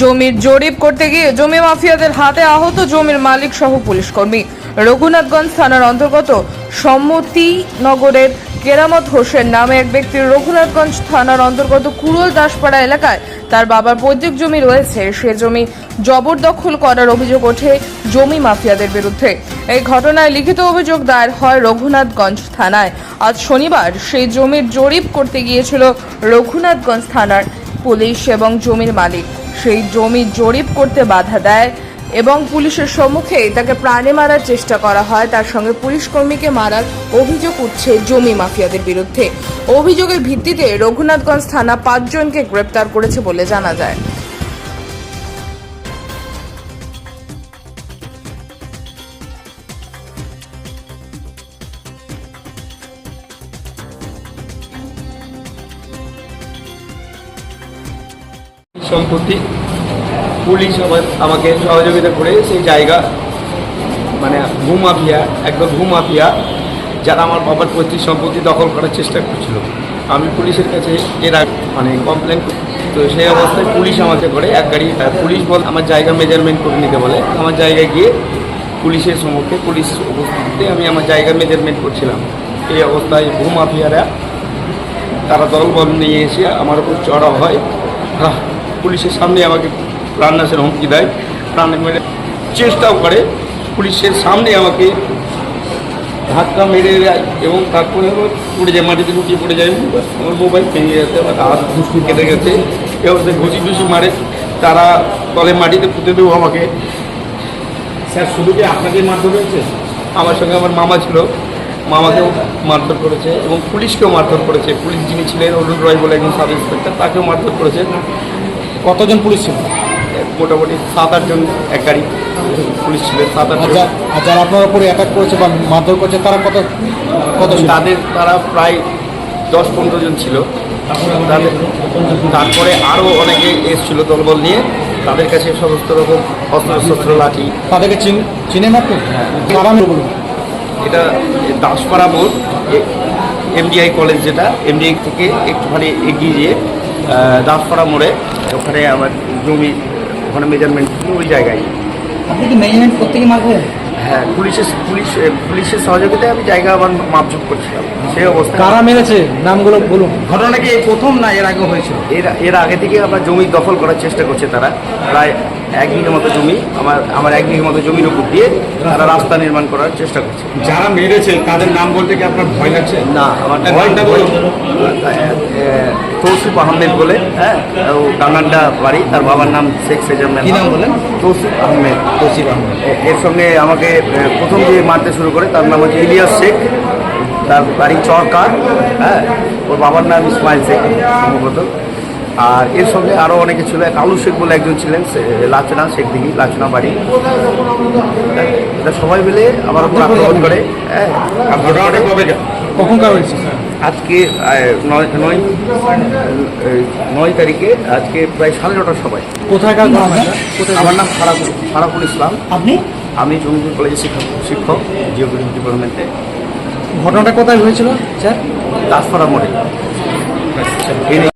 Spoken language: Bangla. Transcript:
জমির জরিপ করতে গিয়ে জমি মাফিয়াদের হাতে আহত জমির মালিক সহ পুলিশ কর্মী রঘুনাথগঞ্জ থানার অন্তর্গত সম্মতি নগরের কেরামত হোসেন নামে এক ব্যক্তির রঘুনাথগঞ্জ থানার অন্তর্গত কুড়ল দাসপাড়া এলাকায় তার বাবার পৈতৃক জমি রয়েছে। সে জমি জবরদখল করার অভিযোগ ওঠে জমি মাফিয়াদের বিরুদ্ধে। এই ঘটনায় লিখিত অভিযোগ দায়ের হয় রঘুনাথগঞ্জ থানায়। আজ শনিবার সেই জমির জরিপ করতে গিয়েছিল রঘুনাথগঞ্জ থানার পুলিশ এবং জমির মালিক। সেই জমি জরিপ করতে বাধা দেয় এবং পুলিশের সম্মুখে তাকে প্রাণে মারার চেষ্টা করা হয়। তার সঙ্গে পুলিশ কর্মীকে মারার অভিযোগ উঠছে জমি মাফিয়াদের বিরুদ্ধে। অভিযোগের ভিত্তিতে রঘুনাথগঞ্জ থানা পাঁচজনকে গ্রেপ্তার করেছে বলে জানা যায়। সম্পত্তি। পুলিশ আমার, আমাকে সহযোগিতা করে সেই জায়গা মানে ভূমাফিয়া, একদম ভূমাফিয়া, যারা আমার বাবার পৈতৃক সম্পত্তি দখল করার চেষ্টা করছিল। আমি পুলিশের কাছে এর মানে কমপ্লেন তো সেই অবস্থায় পুলিশ আমাকে করে এক গাড়ি পুলিশ বল, আমার জায়গা মেজারমেন্ট করে নিতে বলে। আমার জায়গায় গিয়ে পুলিশের সম্মুখে পুলিশ উপস্থিতিতে আমি আমার জায়গা মেজারমেন্ট করছিলাম। এই অবস্থায় ভূমাফিয়ারা, তারা দলবল নিয়ে এসে আমার উপর চড়া হয়। পুলিশের সামনে আমাকে প্রাণনাশের হুমকি দেয়। প্রাণ মেরে চেষ্টাও করে। পুলিশের সামনে আমাকে ধাক্কা মেরে দেয় এবং তারপরে পড়ে যায় মাটিতে লুকিয়ে পড়ে যায়। আমার মোবাইল ভেঙে গেছে আমার হাত ঘুষি কেটে গেছে। এবার সে ঘুষি ঘুষি মারে তারা তলে মাটিতে পুঁতে দেবো আমাকে। স্যার শুধু কি আপনাদের মারধর হয়েছে আমার সঙ্গে আমার মামা ছিল। মামাকেও মারধর করেছে এবং পুলিশকেও মারধর করেছে। পুলিশ যিনি ছিলেন অরুণ রয় বলে একজন সাব ইন্সপেক্টর তাকেও মারধর করেছে। কতজন পুলিশ ছিল? মোটামুটি সাত আটজন এক গাড়ি পুলিশ ছিল সাত আটজন। আর যারা আপনার উপরে অ্যাটাক করেছে বা মারধর করেছে তারা কত কত তাদের তারা প্রায় দশ পনেরো জন ছিল। তাদের তারপরে আরও অনেকে এসেছিল দলবল নিয়ে। তাদের কাছে সমস্ত রকম অস্ত্র শস্ত্র লাঠি। তাদেরকে চিন- মেরে বলুন? এটা দাসপাড়া মোড় এমডিআই কলেজ যেটা এমডিআই থেকে একটুখানি এগিয়ে গিয়ে দাসপাড়া মোড়ে ওখানে আমার জমি ওখানে মেজারমেন্ট ওই জায়গায়। আপনি কি মেজারমেন্ট করতে গিয়ে মার হ্যাঁ পুলিশের পুলিশ পুলিশের সহযোগিতায় আমি জায়গা আবার মাপঝুপ করছিলাম। সেই অবস্থা। কারা মেরেছে? নামগুলো বলুন। ঘটনা কি এই প্রথম না এর আগে হয়েছিল? এর এর আগে থেকে আমরা জমি দখল করার চেষ্টা করছে তারা। প্রায় এক বিঘে মতো জমি আমার আমার এক বিঘে মতো জমির উপর দিয়ে তারা রাস্তা নির্মাণ করার চেষ্টা করছে। যারা মেরেছে তাদের নাম বলতে কি আপনার ভয় লাগছে? না আমার নামটা বলুন। তৌসিফ আহমেদ বলে হ্যাঁ ও কানান্ডা বাড়ি তার বাবার নাম শেখ সেজামের কি নাম বলেন? তৌসিফ আহমেদ। তৌসিফ আহমেদ। এর সঙ্গে আমাকে প্রথম যে মারতে শুরু করে তার নাম হচ্ছে ইলিয়াস শেখ। তার বাড়ি চরকার হ্যাঁ ওর বাবার নাম ইসমাইল শেখ সম্ভবত। আর এর সঙ্গে আরও অনেকে ছিল। এক আলু শেখ বলে একজন ছিলেন লাচনা শেখ দিঘি লাচনা বাড়ি। সবাই মিলে আমার উপর আক্রমণ করে। হ্যাঁ কখনকার হয়েছে আজকে নয় নয় তারিখে আজকে প্রায় সাড়ে নটার সময়। কোথায়? আমার নাম ফারাকুল ইসলাম। আপনি? আমি জমিপুর কলেজের শিক্ষক শিক্ষক জিওগ্রাফি ডিপার্টমেন্টে। ঘটনাটা কোথায় হয়েছিল স্যার? দাসপাড়া মোড়ে। এনে